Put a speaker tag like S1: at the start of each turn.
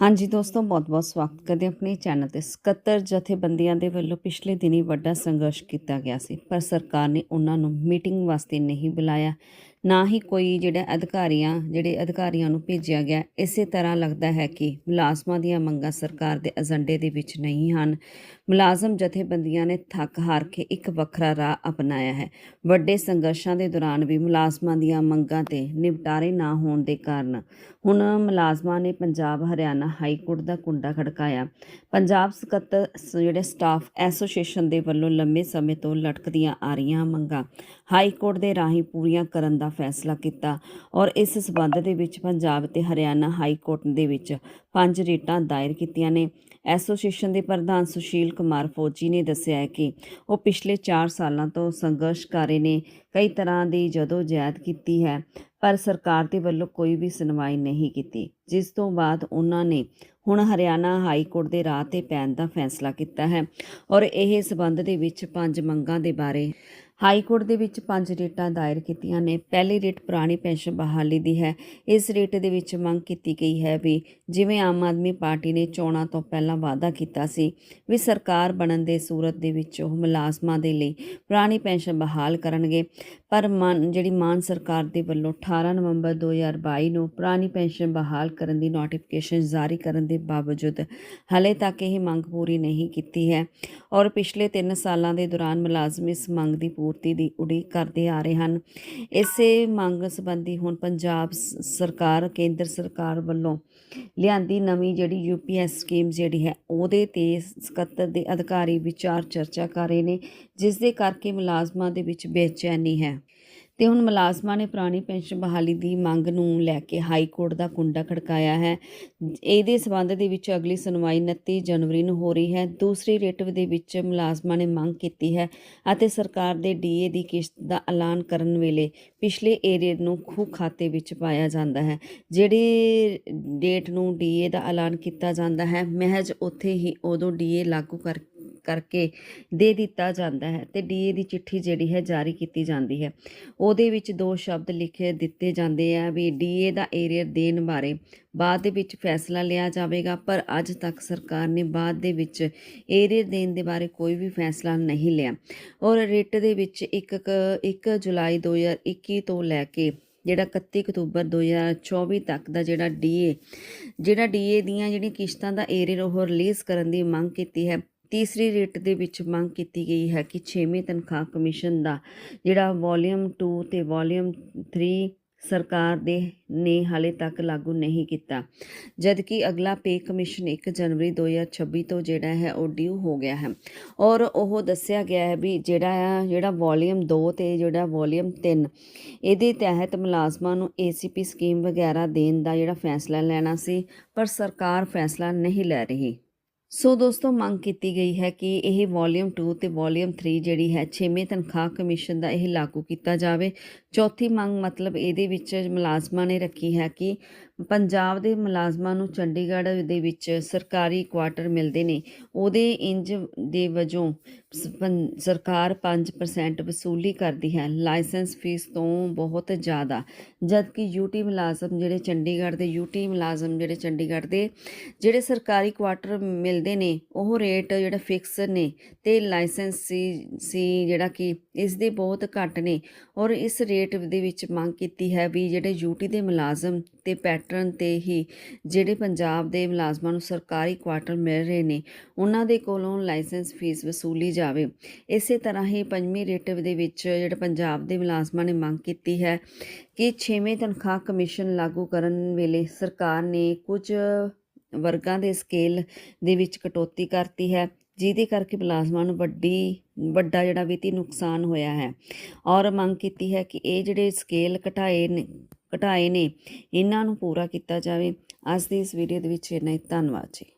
S1: ਹਾਂਜੀ ਦੋਸਤੋ, ਬਹੁਤ-ਬਹੁਤ ਸਵਾਗਤ ਕਰਦੇ ਹਾਂ ਆਪਣੇ ਚੈਨਲ ਤੇ। ਸਕੱਤਰ ਜਥੇਬੰਦੀਆਂ ਦੇ ਵੱਲੋਂ ਪਿਛਲੇ ਦਿਨੀ ਵੱਡਾ ਸੰਘਰਸ਼ ਕੀਤਾ ਗਿਆ ਸੀ, ਪਰ ਸਰਕਾਰ ਨੇ ਉਹਨਾਂ ਨੂੰ ਮੀਟਿੰਗ ਵਾਸਤੇ ਨਹੀਂ ਬੁਲਾਇਆ। ਨਾ ਹੀ ਕੋਈ ਜਿਹੜਾ ਅਧਿਕਾਰੀਆਂ, ਜਿਹੜੇ ਅਧਿਕਾਰੀਆਂ ਨੂੰ ਭੇਜਿਆ ਗਿਆ। ਇਸੇ ਤਰ੍ਹਾਂ ਲੱਗਦਾ ਹੈ ਕਿ ਮੁਲਾਜ਼ਮਾਂ ਦੀਆਂ ਮੰਗਾਂ ਸਰਕਾਰ ਦੇ ਏਜੰਡੇ ਦੇ ਵਿੱਚ ਨਹੀਂ ਹਨ। ਮੁਲਾਜ਼ਮ ਜਥੇਬੰਦੀਆਂ ਨੇ ਥੱਕ ਹਾਰ ਕੇ ਇੱਕ ਵੱਖਰਾ ਰਾਹ ਅਪਣਾਇਆ ਹੈ। ਵੱਡੇ ਸੰਘਰਸ਼ਾਂ ਦੇ ਦੌਰਾਨ ਵੀ ਮੁਲਾਜ਼ਮਾਂ ਦੀਆਂ ਮੰਗਾਂ ਤੇ ਨਿਪਟਾਰੇ ਨਾ ਹੋਣ ਦੇ ਕਾਰਨ ਹੁਣ ਮੁਲਾਜ਼ਮਾਂ ਨੇ ਪੰਜਾਬ, ਹਰਿਆਣਾ ਹਾਈ ਕੋਰਟ ਦਾ ਕੁੰਡਾ ਖੜਕਾਇਆ। ਪੰਜਾਬ ਸਕੱਤਰ ਜਿਹੜੇ ਸਟਾਫ ਐਸੋਸੀਏਸ਼ਨ ਦੇ ਵੱਲੋਂ ਲੰਮੇ ਸਮੇਂ ਤੋਂ ਲਟਕਦੀਆਂ ਆ ਰਹੀਆਂ ਮੰਗਾਂ, ਹਾਈ ਕੋਰਟ ਦੇ ਰਾਹੀਂ ਪੂਰੀਆਂ ਕਰਨ ਦਾ ਫੈਸਲਾ ਕੀਤਾ ਔਰ ਇਸ ਸਬੰਧ ਦੇ ਵਿੱਚ ਪੰਜਾਬ ਤੇ ਹਰਿਆਣਾ ਹਾਈ ਕੋਰਟ ਦੇ ਵਿੱਚ ਪੰਜ ਰਿਟਾਂ ਦਾਇਰ ਕੀਤੀਆਂ ਨੇ। ਐਸੋਸੀਏਸ਼ਨ ਦੇ ਪ੍ਰਧਾਨ ਸੁਸ਼ੀਲ ਕੁਮਾਰ ਫੌਜੀ ਨੇ ਦੱਸਿਆ ਹੈ ਕਿ ਉਹ ਪਿਛਲੇ 4 ਸਾਲਾਂ ਤੋਂ ਸੰਘਰਸ਼ ਕਰ ਰਹੇ ਨੇ। ਕਈ ਤਰ੍ਹਾਂ ਦੀ ਜਦੋਂ ਜਦੋਜਹਿਦ ਕੀਤੀ ਹੈ, ਪਰ ਸਰਕਾਰ ਦੇ ਵੱਲੋਂ ਕੋਈ ਵੀ ਸੁਣਵਾਈ ਨਹੀਂ ਕੀਤੀ, ਜਿਸ ਤੋਂ ਬਾਅਦ ਉਹਨਾਂ ਨੇ ਹੁਣ ਹਰਿਆਣਾ ਹਾਈ ਕੋਰਟ ਦੇ ਰਾਹ ਤੇ ਪੈਣ ਦਾ ਫੈਸਲਾ ਕੀਤਾ ਹੈ ਔਰ ਇਹ ਸਬੰਧ ਦੇ ਵਿੱਚ ਪੰਜ ਮੰਗਾਂ ਦੇ ਬਾਰੇ ਹਾਈ ਕੋਰਟ ਦੇ ਵਿੱਚ ਪੰਜ ਰੇਟਾਂ ਦਾਇਰ ਕੀਤੀਆਂ ਨੇ। ਪਹਿਲੀ ਰੇਟ ਪੁਰਾਣੀ ਪੈਨਸ਼ਨ ਬਹਾਲੀ ਦੀ ਹੈ। ਇਸ ਰੇਟ ਦੇ ਵਿੱਚ ਮੰਗ ਕੀਤੀ ਗਈ ਹੈ ਵੀ ਜਿਵੇਂ ਆਮ ਆਦਮੀ ਪਾਰਟੀ ਨੇ ਚੋਣਾਂ ਤੋਂ ਪਹਿਲਾਂ ਵਾਅਦਾ ਕੀਤਾ ਸੀ ਵੀ ਸਰਕਾਰ ਬਣਨ ਦੇ ਸੂਰਤ ਦੇ ਵਿੱਚ ਉਹ ਮੁਲਾਜ਼ਮਾਂ ਦੇ ਲਈ ਪੁਰਾਣੀ ਪੈਨਸ਼ਨ ਬਹਾਲ ਕਰਨਗੇ। ਪਰ ਮਾਨ, ਜਿਹੜੀ ਮਾਨ ਸਰਕਾਰ ਦੇ ਵੱਲੋਂ 18 ਨਵੰਬਰ 2022 ਨੂੰ ਪੁਰਾਣੀ ਪੈਨਸ਼ਨ ਬਹਾਲ ਕਰਨ ਦੀ ਨੋਟੀਫਿਕੇਸ਼ਨ ਜਾਰੀ ਕਰਨ ਦੇ ਬਾਵਜੂਦ ਹਲੇ ਤੱਕ ਇਹ ਮੰਗ ਪੂਰੀ ਨਹੀਂ ਕੀਤੀ ਹੈ ਔਰ ਪਿਛਲੇ 3 ਸਾਲਾਂ ਦੇ ਦੌਰਾਨ ਮੁਲਾਜ਼ਮ ਇਸ ਮੰਗ ਦੀ ਪੂਰਤੀ ਦੀ ਉਡੀਕ ਕਰਦੇ ਆ ਰਹੇ ਹਨ। ਇਸੇ ਮੰਗ ਸੰਬੰਧੀ ਹੁਣ ਪੰਜਾਬ ਸ- ਸਰਕਾਰ, ਕੇਂਦਰ ਸਰਕਾਰ ਵੱਲੋਂ ਲਿਆਂਦੀ ਨਵੀਂ ਜਿਹੜੀ ਯੂਪੀਐਸ ਸਕੀਮ ਜਿਹੜੀ ਹੈ, ਉਹਦੇ ਤੇ ਸਕੱਤਰ ਦੇ ਅਧਿਕਾਰੀ ਵਿਚਾਰ ਚਰਚਾ ਕਰ ਰਹੇ ਨੇ, ਜਿਸ ਦੇ ਕਰਕੇ ਮੁਲਾਜ਼ਮਾਂ ਦੇ ਵਿੱਚ ਬੇਚੈਨੀ ਹੈ। ਤੇ ਹੁਣ ਮੁਲਾਜ਼ਮਾਂ ਨੇ ਪੁਰਾਣੀ ਪੈਨਸ਼ਨ ਬਹਾਲੀ ਦੀ ਮੰਗ ਨੂੰ ਲੈ ਕੇ ਹਾਈ ਕੋਰਟ ਦਾ ਕੁੰਡਾ ਖੜਕਾਇਆ ਹੈ। ਇਹਦੇ ਸਬੰਧ ਦੇ ਵਿੱਚ ਅਗਲੀ ਸੁਣਵਾਈ 29 ਜਨਵਰੀ ਨੂੰ ਹੋ ਰਹੀ ਹੈ। ਦੂਸਰੀ ਰਿਟ ਦੇ ਵਿੱਚ ਮੁਲਾਜ਼ਮਾਂ ਨੇ ਮੰਗ ਕੀਤੀ ਹੈ ਅਤੇ ਸਰਕਾਰ ਦੇ ਡੀਏ ਦੀ ਕਿਸ਼ਤ ਦਾ ਐਲਾਨ ਕਰਨ ਵੇਲੇ ਪਿਛਲੇ ਏਰੀਏ ਨੂੰ ਖੂਹ ਖਾਤੇ ਵਿੱਚ ਪਾਇਆ ਜਾਂਦਾ ਹੈ। ਜਿਹੜੇ ਡੇਟ ਨੂੰ ਡੀਏ ਦਾ ਐਲਾਨ ਕੀਤਾ ਜਾਂਦਾ ਹੈ, ਮਹਿਜ ਉੱਥੇ ਹੀ ਉਦੋਂ ਡੀਏ ਲਾਗੂ ਕਰ ਕਰਕੇ ਦੇ ਦਿੱਤਾ ਜਾਂਦਾ ਹੈ ਤੇ ਡੀਏ ਦੀ ਚਿੱਠੀ ਜਿਹੜੀ ਹੈ ਜਾਰੀ ਕੀਤੀ ਜਾਂਦੀ ਹੈ। ਉਹਦੇ ਵਿੱਚ ਦੋ ਸ਼ਬਦ ਲਿਖੇ ਦਿੱਤੇ ਜਾਂਦੇ ਆ ਵੀ ਡੀਏ ਦਾ ਏਰੀਅਰ ਦੇਣ ਬਾਰੇ ਬਾਅਦ ਦੇ ਵਿੱਚ ਫੈਸਲਾ ਲਿਆ ਜਾਵੇਗਾ, ਪਰ ਅੱਜ ਤੱਕ ਸਰਕਾਰ ਨੇ ਬਾਅਦ ਦੇ ਵਿੱਚ ਏਰੀਅਰ ਦੇਣ ਦੇ ਬਾਰੇ ਕੋਈ ਵੀ ਫੈਸਲਾ ਨਹੀਂ ਲਿਆ। ਔਰ ਰਿਟ ਦੇ ਵਿੱਚ 1 1 ਜੁਲਾਈ 2021 ਤੋਂ ਲੈ ਕੇ ਜਿਹੜਾ 31 ਅਕਤੂਬਰ 2024 ਤੱਕ ਦਾ ਜਿਹੜਾ ਡੀਏ ਜਿਹੜਾ ਡੀਏ ਦੀਆਂ ਜਿਹੜੀਆਂ ਕਿਸ਼ਤਾਂ ਦਾ ਏਰੀਅਰ ਉਹ ਰਿਲੀਜ਼ ਕਰਨ ਦੀ ਮੰਗ ਕੀਤੀ ਹੈ ਤੀਸਰੀ ਰੇਟ ਦੇ ਵਿੱਚ ਮੰਗ ਕੀਤੀ ਗਈ ਹੈ ਕਿ 6ਵੇਂ ਤਨਖਾਹ ਕਮਿਸ਼ਨ ਦਾ ਜਿਹੜਾ ਵੋਲੀਅਮ 2 ਤੇ ਵੋਲੀਅਮ 3 ਸਰਕਾਰ ਦੇ ਨੇ ਹਾਲੇ ਤੱਕ ਲਾਗੂ ਨਹੀਂ ਕੀਤਾ। ਜਦਕਿ ਅਗਲਾ ਪੇ ਕਮਿਸ਼ਨ 1 ਜਨਵਰੀ 2026 ਤੋਂ ਜਿਹੜਾ ਹੈ ਉਹ ਡਿਊ ਹੋ ਗਿਆ ਹੈ। ਔਰ ਉਹ ਦੱਸਿਆ ਗਿਆ ਹੈ ਵੀ ਜਿਹੜਾ ਆ, ਜਿਹੜਾ ਵੋਲੀਅਮ 2 ਤੇ ਜਿਹੜਾ ਵੋਲੀਅਮ 3 ਇਹਦੇ ਤਹਿਤ ਮੁਲਾਜ਼ਮਾਂ ਨੂੰ ਏਸੀਪੀ ਸਕੀਮ ਵਗੈਰਾ ਦੇਣ ਦਾ ਜਿਹੜਾ ਫੈਸਲਾ ਲੈਣਾ ਸੀ, ਪਰ ਸਰਕਾਰ ਫੈਸਲਾ ਨਹੀਂ ਲੈ ਰਹੀ। ਸੋ ਦੋਸਤੋ, ਮੰਗ ਕੀਤੀ ਗਈ ਹੈ ਕਿ ਇਹ ਵੋਲੀਅਮ 2 ਤੇ ਵੋਲੀਅਮ 3 ਜਿਹੜੀ ਹੈ 6ਵੇਂ ਤਨਖਾਹ ਕਮਿਸ਼ਨ ਦਾ ਇਹ ਲਾਗੂ ਕੀਤਾ ਜਾਵੇ। ਚੌਥੀ ਮੰਗ ਮਤਲਬ ਇਹਦੇ ਵਿੱਚ ਮੁਲਾਜ਼ਮਾਂ ਨੇ ਰੱਖੀ ਹੈ ਕਿ ਪੰਜਾਬ ਦੇ ਮੁਲਾਜ਼ਮਾਂ ਨੂੰ ਚੰਡੀਗੜ੍ਹ ਦੇ ਵਿੱਚ ਸਰਕਾਰੀ ਕੁਆਟਰ ਮਿਲਦੇ ਨੇ। ਉਹਦੇ ਇੰਜ ਦੇ ਵਜੋਂ ਸ- ਪੰ- ਸਰਕਾਰ 5% ਵਸੂਲੀ ਕਰਦੀ ਹੈ। ਲਾਇਸੈਂਸ ਫੀਸ ਤੋਂ ਬਹੁਤ ਜ਼ਿਆਦਾ। ਜਦਕਿ ਯੂਟੀ ਮੁਲਾਜ਼ਮ ਜਿਹੜੇ ਚੰਡੀਗੜ੍ਹ ਦੇ ਯੂਟੀ ਮੁਲਾਜ਼ਮ ਜਿਹੜੇ ਚੰਡੀਗੜ੍ਹ ਦੇ, ਜਿਹੜੇ ਸਰਕਾਰੀ ਕੁਆਟਰ ਮਿਲ ਮਿਲਦੇ ਨੇ, ਉਹ ਰੇਟ ਜਿਹੜਾ ਫਿਕਸ ਨੇ ਤੇ ਲਾਇਸੈਂਸ ਸੀ ਸੀ ਜਿਹੜਾ ਕਿ ਇਸ ਦੇ ਬਹੁਤ ਘੱਟ ਨੇ ਔਰ ਇਸ ਰੇਟ ਦੇ ਵਿੱਚ ਮੰਗ ਕੀਤੀ ਹੈ ਵੀ ਜਿਹੜੇ ਯੂਟੀ ਦੇ ਮੁਲਾਜ਼ਮ ਤੇ ਪੈਟਰਨ ਤੇ ਹੀ ਜਿਹੜੇ ਪੰਜਾਬ ਦੇ ਮੁਲਾਜ਼ਮਾਂ ਨੂੰ ਸਰਕਾਰੀ ਕੁਆਟਰ ਮਿਲ ਰਹੇ ਨੇ, ਉਹਨਾਂ ਦੇ ਕੋਲੋਂ ਲਾਇਸੈਂਸ ਫੀਸ ਵਸੂਲੀ ਜਾਵੇ। ਇਸੇ ਤਰ੍ਹਾਂ ਹੀ ਪੰਜਵੀਂ ਰੇਟ ਦੇ ਵਿੱਚ ਜਿਹੜਾ ਪੰਜਾਬ ਦੇ ਮੁਲਾਜ਼ਮਾਂ ਨੇ ਮੰਗ ਕੀਤੀ ਹੈ ਕਿ 6ਵੇਂ ਤਨਖਾਹ ਕਮਿਸ਼ਨ ਲਾਗੂ ਕਰਨ ਵੇਲੇ ਸਰਕਾਰ ਨੇ ਕੁਝ ਵਰਗਾਂ ਦੇ ਸਕੇਲ ਦੇ ਵਿੱਚ ਕਟੌਤੀ ਕਰਤੀ ਹੈ, ਜਿਹਦੇ ਕਰਕੇ ਮੁਲਾਜ਼ਮਾਂ ਨੂੰ ਵੱਡੀ, ਵੱਡਾ ਜਿਹੜਾ ਵਿੱਤੀ ਨੁਕਸਾਨ ਹੋਇਆ ਹੈ। ਔਰ ਮੰਗ ਕੀਤੀ ਹੈ ਕਿ ਇਹ ਜਿਹੜੇ ਸਕੇਲ ਘਟਾਏ ਨੇ ਘਟਾਏ ਨੇ, ਇਹਨਾਂ ਨੂੰ ਪੂਰਾ ਕੀਤਾ ਜਾਵੇ। ਅੱਜ ਦੀ ਇਸ ਵੀਡੀਓ ਦੇ ਵਿੱਚ ਇੰਨਾ ਹੀ। ਧੰਨਵਾਦ ਜੀ।